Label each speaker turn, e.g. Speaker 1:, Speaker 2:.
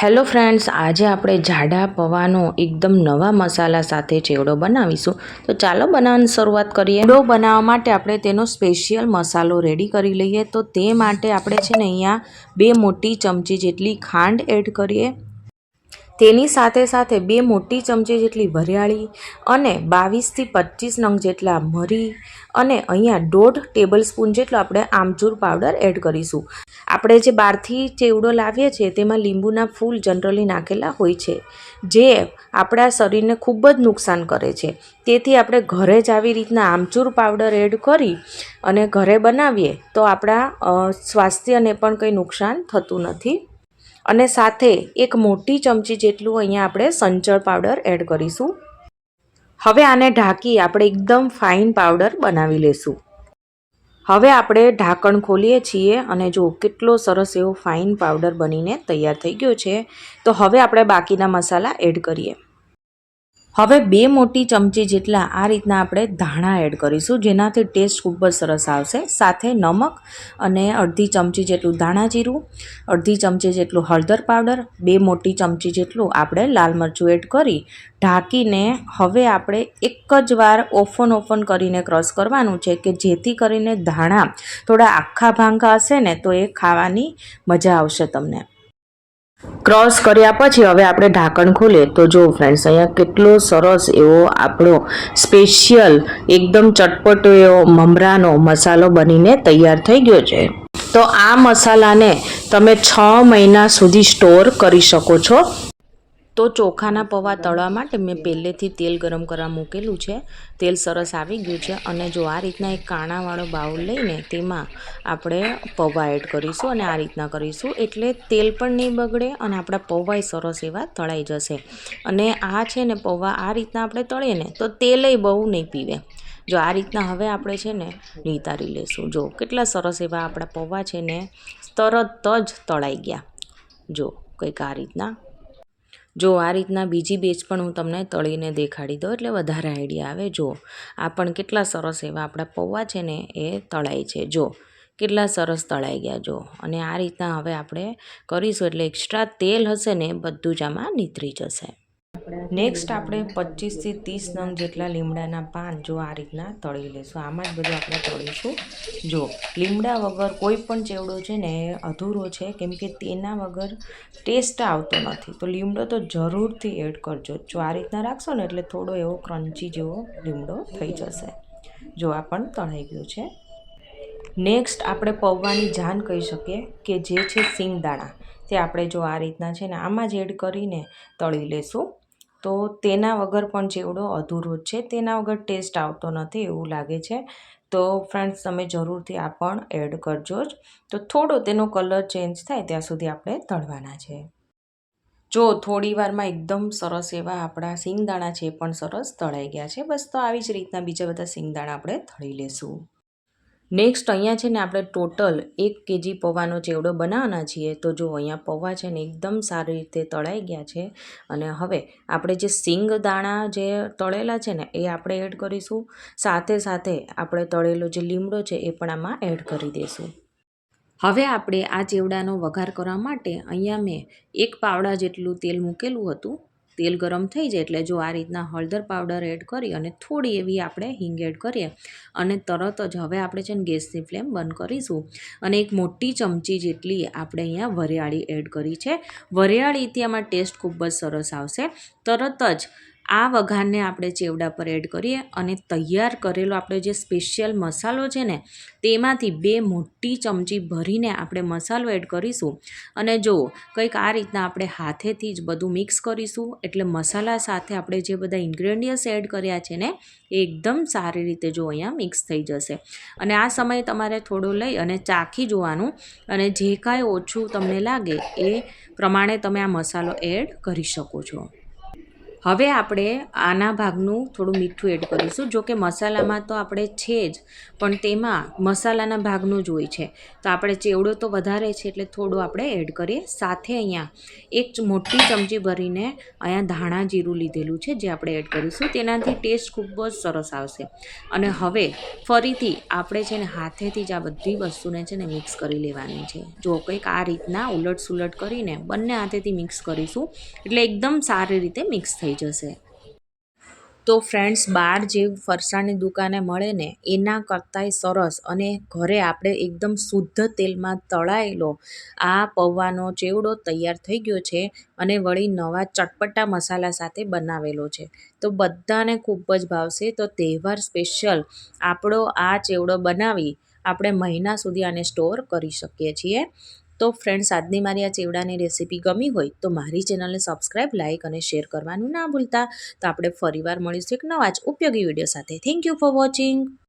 Speaker 1: Hello friends, આજે આપણે જાડા પવાનો એકદમ નવા મસાલા સાથે ચેવડો બનાવીશું. તો ચાલો બનાવવાની શરૂઆત કરીએ. ચેવડો બનાવવા માટે આપણે તેનો સ્પેશિયલ મસાલો રેડી કરી લઈએ. તો તે માટે આપણે છે ને અહીંયા બે મોટી ચમચી જેટલી ખાંડ એડ કરીએ. તેની સાથે સાથે બે મોટી ચમચી જેટલી વરિયાળી અને બાવીસથી પચીસ નંગ જેટલા મરી અને અહીંયા દોઢ ટેબલ સ્પૂન જેટલો આપણે આમચૂર પાવડર એડ કરીશું. આપણે જે બહારથી ચેવડો લાવીએ છીએ તેમાં લીંબુના ફૂલ જનરલી નાખેલા હોય છે, જે આપણા શરીરને ખૂબ જ નુકસાન કરે છે. તેથી આપણે ઘરે જ આવી રીતના આમચૂર પાવડર એડ કરી અને ઘરે બનાવીએ તો આપણા સ્વાસ્થ્યને પણ કંઈ નુકસાન થતું નથી. અને સાથે એક મોટી ચમચી જેટલું અહીંયા આપણે સંચળ પાવડર એડ કરીશું. હવે આને ઢાંકી આપણે એકદમ ફાઇન પાવડર બનાવી લેશું. હવે આપણે ઢાંકણ ખોલીએ છીએ અને જો કેટલો સરસ એવો ફાઇન પાવડર બનીને તૈયાર થઈ ગયો છે, તો હવે આપણે બાકીના મસાલા એડ કરીએ. હવે બે મોટી ચમચી જેટલા આ રીતના આપણે ધાણા એડ કરીશું, જેનાથી ટેસ્ટ ખૂબ જ સરસ આવશે. સાથે નમક અને અડધી ચમચી જેટલું ધાણા જીરું, અડધી ચમચી જેટલું હળદર પાવડર, બે મોટી ચમચી જેટલું આપણે લાલ મરચું એડ કરી ઢાંકીને હવે આપણે એક જ વાર ઓફન ઓફન કરીને ક્રશ કરવાનું છે કે જેથી કરીને ધાણા થોડા આખા ભાંગા હશે ને તો એ ખાવાની મજા આવશે તમને. ક્રોસ કર્યા પછી હવે આપણે ઢાંકણ ખોલીએ. તો જો ફ્રેન્ડ્સ અહીંયા કેટલો સરસ એવો આપણો સ્પેશિયલ એકદમ ચટપટો એવો મમરાનો મસાલો બનીને તૈયાર થઈ ગયો છે. તો આ મસાલાને તમે છ મહિના સુધી સ્ટોર કરી શકો છો. તો ચોખાના પૌવા તળવા માટે મેં પહેલેથી તેલ ગરમ કરવા મૂકેલું છે. તેલ સરસ આવી ગયું છે અને જો આ રીતના એક કાણાવાળો બાઉલ લઈને તેમાં આપણે પૌવા એડ કરીશું અને આ રીતના કરીશું એટલે તેલ પણ નહીં બગડે અને આપણા પૌવાય સરસ એવા તળાઈ જશે. અને આ છે ને પૌવા આ રીતના આપણે તળીએ ને તો તેલય બહુ નહીં પીવે. જો આ રીતના હવે આપણે છે ને નિતારી લેશું. જો કેટલા સરસ એવા આપણા પૌવા છે ને તરત જ તળાઈ ગયા. જો કંઈક આ રીતના જો આ રીતના બીજી બેચ પણ હું તમને તળીને દેખાડી દઉં એટલે વધારે આઈડિયા આવે. જો, આ પણ કેટલા સરસ એવા આપણા પૌવા છે ને, એ તળાય છે. જો, કેટલા સરસ તળાઈ ગયા. જો, અને આ રીતના હવે આપણે કરીશું એટલે એક્સ્ટ્રા તેલ હશે ને, બધું જ આમાં નીતરી જશે. નેક્સ્ટ આપણે પચીસથી ત્રીસ નંગ જેટલા લીમડાના પાન જો આ રીતના તળી લઈશું આમાં જ બધું આપણે તળીશું. જો લીમડા વગર કોઈ પણ ચેવડો છે ને અધૂરો છે, કેમ કે તેના વગર ટેસ્ટ આવતો નથી. તો લીમડો તો જરૂરથી એડ કરજો. જો આ રીતના રાખશો ને એટલે થોડો એવો ક્રન્ચી જેવો લીમડો થઈ જશે. જો આ પણ તળાઈ ગયું છે. નેક્સ્ટ આપણે પૌવાની જાન કહી શકીએ કે જે છે સિંગદાણા. તે આપણે જો આ રીતના છે ને આમાં જ એડ કરીને તળી લેશું. તો તેના વગર પણ ચેવડો અધૂરો જ છે, તેના વગર ટેસ્ટ આવતો નથી એવું લાગે છે. તો ફ્રેન્ડ્સ, તમે જરૂરથી આ પણ એડ કરજો જ. તો થોડો તેનો કલર ચેન્જ થાય ત્યાં સુધી આપણે તળવાના છે. જો થોડી વારમાં એકદમ સરસ એવા આપણા સિંગદાણા છે પણ સરસ તળાઈ ગયા છે. બસ તો આવી જ રીતના બીજા બધા સિંગદાણા આપણે તળી લેશું. નેક્સ્ટ અહીંયા છે ને આપણે ટોટલ એક કેજી પૌવાનો ચેવડો બનાવવાના છીએ. તો જો અહીંયા પૌવા છે ને એકદમ સારી રીતે તળાઈ ગયા છે. અને હવે આપણે જે સિંગ દાણા જે તળેલા છે ને, એ આપણે એડ કરીશું. સાથે સાથે આપણે તળેલો જે લીમડો છે, એ પણ આમાં એડ કરી દઈશું. હવે આપણે આ ચેવડાનો વઘાર કરવા માટે અહીંયા મેં એક પાવડા જેટલું તેલ મૂકેલું હતું. તેલ ગરમ થઈ જાય એટલે જો આ રીતના હળદર પાવડર એડ કરી અને થોડી એવી આપણે હિંગ એડ કરીએ અને તરત જ હવે આપણે છે ને ગેસની ફ્લેમ બંધ કરીશું અને એક મોટી ચમચી જેટલી આપણે અહીંયા વરિયાળી એડ કરી છે. વરિયાળીથી આમાં ટેસ્ટ ખૂબ જ સરસ આવશે. તરત જ આ વઘારને આપણે ચેવડા પર એડ કરીએ અને તૈયાર કરેલો આપણે જે સ્પેશિયલ મસાલો છે ને, તેમાંથી બે મોટી ચમચી ભરીને આપણે મસાલો એડ કરીશું. અને જો કંઈક આ રીતના આપણે હાથેથી જ બધું મિક્સ કરીશું, એટલે મસાલા સાથે આપણે જે બધા ઇન્ગ્રેડિયન્ટ્સ એડ કર્યા છે ને, એ એકદમ સારી રીતે જો અહીંયા મિક્સ થઈ જશે. અને આ સમયે તમારે થોડું લઈ અને ચાખી જોવાનું, અને જે કાંઈ ઓછું તમને લાગે એ પ્રમાણે તમે આ મસાલો એડ કરી શકો છો. હવે આપણે આના ભાગનું થોડું મીઠું એડ કરીશું. જો કે મસાલામાં તો આપણે છે જ, પણ તેમાં મસાલાના ભાગનું જ હોય છે. તો આપણે ચેવડો તો વધારે છે એટલે થોડું આપણે એડ કરીએ. સાથે અહીંયા એક મોટી ચમચી ભરીને અહીંયા ધાણા જીરું લીધેલું છે, જે આપણે એડ કરીશું. તેનાથી ટેસ્ટ ખૂબ જ સરસ આવશે. અને હવે ફરીથી આપણે છે ને હાથેથી જ આ બધી વસ્તુને છે ને મિક્સ કરી લેવાની છે. જો કંઈક આ રીતના ઉલટ સુલટ કરીને બંને હાથેથી મિક્સ કરીશું, એટલે એકદમ સારી રીતે મિક્સ થઈ જશે. તો ફ્રેન્ડ્સ બહાર જે ફરસાણની દુકાને મળે ને, એના કરતાંય સરસ અને ઘરે આપણે એકદમ શુદ્ધ તેલમાં તળાયેલો આ પૌવાનો ચેવડો તૈયાર થઈ ગયો છે અને વળી નવા ચટપટા મસાલા સાથે બનાવેલો છે. તો બધાને ખૂબ જ ભાવશે. તો તહેવાર સ્પેશિયલ આપણો આ ચેવડો બનાવી આપણે મહિના સુધી આને સ્ટોર કરી શકીએ છીએ. તો ફ્રેન્ડ્સ આજની મારી આ ચેવડાની રેસીપી ગમી હોય તો મારી ચેનલને સબસ્ક્રાઈબ લાઇક અને શેર કરવાનું ના ભૂલતા. તો આપણે ફરીવાર મળીશું એક નવા જ ઉપયોગી વીડિયો સાથે. Thank you for watching